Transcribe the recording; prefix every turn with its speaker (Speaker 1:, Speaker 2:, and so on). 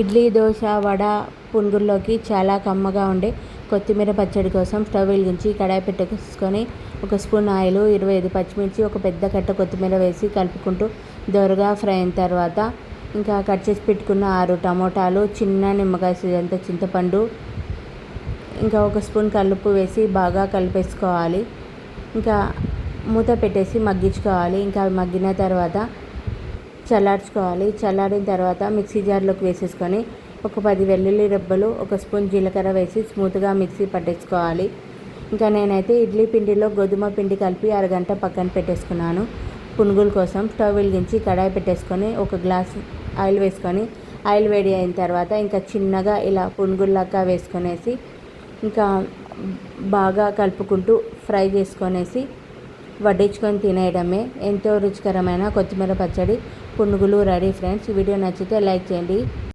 Speaker 1: ఇడ్లీ దోశ వడ పునుగుల్లోకి చాలా కమ్మగా ఉండే కొత్తిమీర పచ్చడి కోసం స్టవ్ వెలిగించి కడాయి పెట్టేసుకొని ఒక స్పూన్ ఆయిల్ ఇరవై ఐదు పచ్చిమిర్చి ఒక పెద్ద కట్ట కొత్తిమీర వేసి కలుపుకుంటూ దోరగా ఫ్రై అయిన తర్వాత ఇంకా కట్ చేసి పెట్టుకున్న ఆరు టమోటాలు చిన్న నిమ్మకాయ సైజంత చింతపండు ఇంకా ఒక స్పూన్ కలుపు వేసి బాగా కలిపేసుకోవాలి. ఇంకా మూత పెట్టేసి మగ్గించుకోవాలి. ఇంకా అవి మగ్గిన తర్వాత చల్లార్చుకోవాలి. చల్లారిన తర్వాత మిక్సీ జార్లోకి వేసేసుకొని ఒక పది వెల్లుల్లి రెబ్బలు ఒక స్పూన్ జీలకర్ర వేసి స్మూత్గా మిక్సీ పట్టేసుకోవాలి ఇంకా నేనైతే ఇడ్లీ పిండిలో గోధుమ పిండి కలిపి అరగంట పక్కన పెట్టేసుకున్నాను. పునుగుల కోసం స్టవ్ వెలిగించి కడాయి పెట్టేసుకొని ఒక గ్లాస్ ఆయిల్ వేసుకొని ఆయిల్ వేడి అయిన తర్వాత ఇంకా చిన్నగా ఇలా పునుగుల్లాగా వేసుకొనేసి ఇంకా బాగా కలుపుకుంటూ ఫ్రై చేసుకొనేసి వడ్డించుకొని తినేయడమే. ఎంతో రుచికరమైన కొత్తిమీర పచ్చడి పునుగులు రెడీ ఫ్రెండ్స్. వీడియో నచ్చితే లైక్ చేయండి.